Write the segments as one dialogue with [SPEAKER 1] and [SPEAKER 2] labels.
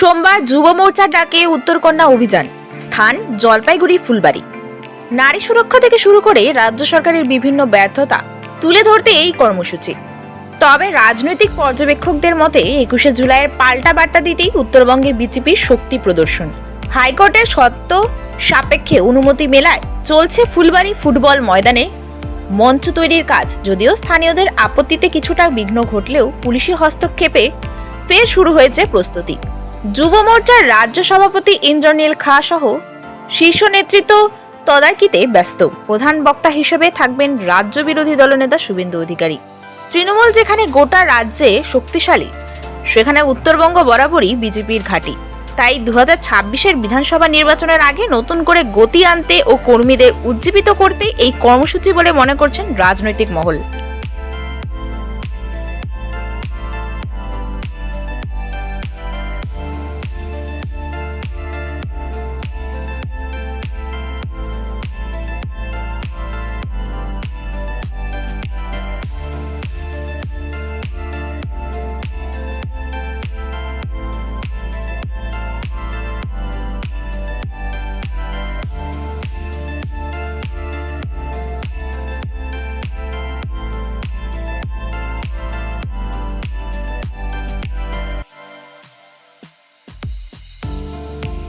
[SPEAKER 1] সোমবার যুব মোর্চার ডাকে উত্তরকন্যা অভিযান। স্থান জলপাইগুড়ি ফুলবাড়ি। নারী সুরক্ষা থেকে শুরু করে রাজ্য সরকারের বিভিন্ন ব্যর্থতা তুলে ধরতে এই কর্মসূচি। তবে রাজনৈতিক পর্যবেক্ষকদের মতে একুশে জুলাইয়ের পাল্টা বার্তা দিতেই উত্তরবঙ্গে বিজেপির শক্তি প্রদর্শন। হাইকোর্টের সত্য সাপেক্ষে অনুমতি মেলায় চলছে ফুলবাড়ি ফুটবল ময়দানে মঞ্চ তৈরির কাজ। যদিও স্থানীয়দের আপত্তিতে কিছুটা বিঘ্ন ঘটলেও পুলিশি হস্তক্ষেপে ফের শুরু হয়েছে প্রস্তুতি। যুব মোর্চার রাজ্য সভাপতি ইন্দ্রনীল খা সহ শীর্ষ নেতৃত্ব তদারকিতে ব্যস্ত। প্রধান বক্তা হিসেবে থাকবেন রাজ্য বিরোধী দলনেতা শুভেন্দু অধিকারী। তৃণমূল যেখানে গোটা রাজ্যে শক্তিশালী, সেখানে উত্তরবঙ্গ বরাবরই বিজেপির ঘাঁটি। তাই দু হাজার বিধানসভা নির্বাচনের আগে নতুন করে গতি আনতে ও কর্মীদের উজ্জীবিত করতে এই কর্মসূচি বলে মনে করছেন রাজনৈতিক মহল।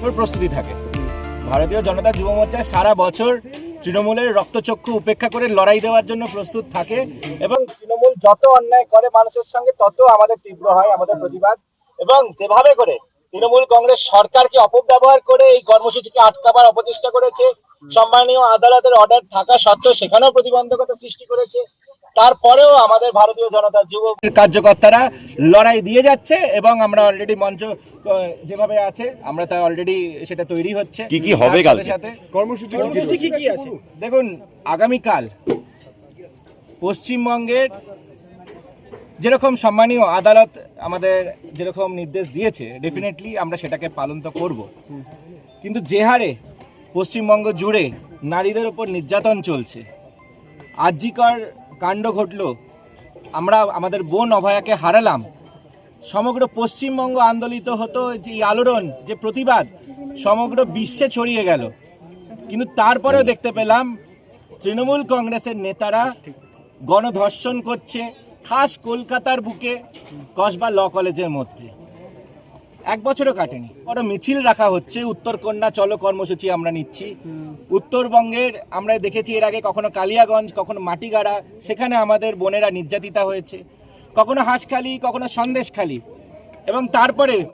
[SPEAKER 2] ওর প্রস্তুতি থাকে। ভারতীয় জনতা যুব মোর্চা সারা বছর তৃণমূলের রক্তচক্ষু উপেক্ষা করে লড়াই দেওয়ার জন্য প্রস্তুত থাকে এবং তৃণমূল যত অন্যায় করে মানুষের সঙ্গে, তত আমাদের তীব্র হয় আমাদের প্রতিবাদ। এবং যেভাবে করে তৃণমূল কংগ্রেস সরকারকে অপব্যবহার করে এই কর্মসূচিকে আটকাবার অপচেষ্টা করেছে। সম্মানীয় আদালতের অর্ডার থাকা সত্ত্বেও সেখানেও প্রতিবন্ধকতা সৃষ্টি করেছে। তারপরেও আমাদের ভারতীয় জনতা যুব কার্যকর্তারা লড়াই দিয়ে যাচ্ছে এবং আমরা অলরেডি মঞ্চ যেভাবে আছে আমরা তা অলরেডি সেটা তৈরি হচ্ছে।
[SPEAKER 3] কি কি হবে
[SPEAKER 2] সাথে
[SPEAKER 3] কালকে?
[SPEAKER 2] সাথে কর্মসূচি কি কি আছে? দেখুন আগামীকাল পশ্চিমবঙ্গের যেরকম সম্মানীয় আদালত আমাদের যেরকম নির্দেশ দিয়েছে ডেফিনেটলি আমরা সেটাকে পালন তো করব। কিন্তু যে হারে পশ্চিমবঙ্গ জুড়ে নারীদের ওপর নির্যাতন চলছে, আর্যিকর কাণ্ড ঘটল, আমরা আমাদের বোন অভয়াকে হারালাম, সমগ্র পশ্চিমবঙ্গ আন্দোলিত হতো যে আলোড়ন, যে প্রতিবাদ সমগ্র বিশ্বে ছড়িয়ে গেল। কিন্তু তারপরেও দেখতে পেলাম তৃণমূল কংগ্রেসের নেতারা গণধর্ষণ করছে খাস কলকাতার বুকে কসবা ল কলেজের মধ্যে। এক বছরও কাটেনি। বড় মিছিল রাখা হচ্ছে। উত্তরকন্যা চলো কর্মসূচি আমরা নিচ্ছি। উত্তরবঙ্গের আমরা দেখেছি এর আগে কখনো কালিয়াগঞ্জ, কখনো মাটিগাড়া, সেখানে আমাদের বোনেরা নির্যাতিতা হয়েছে। কখনো হাঁসখালি, কখনো সন্দেশখালি। এবং তারপরে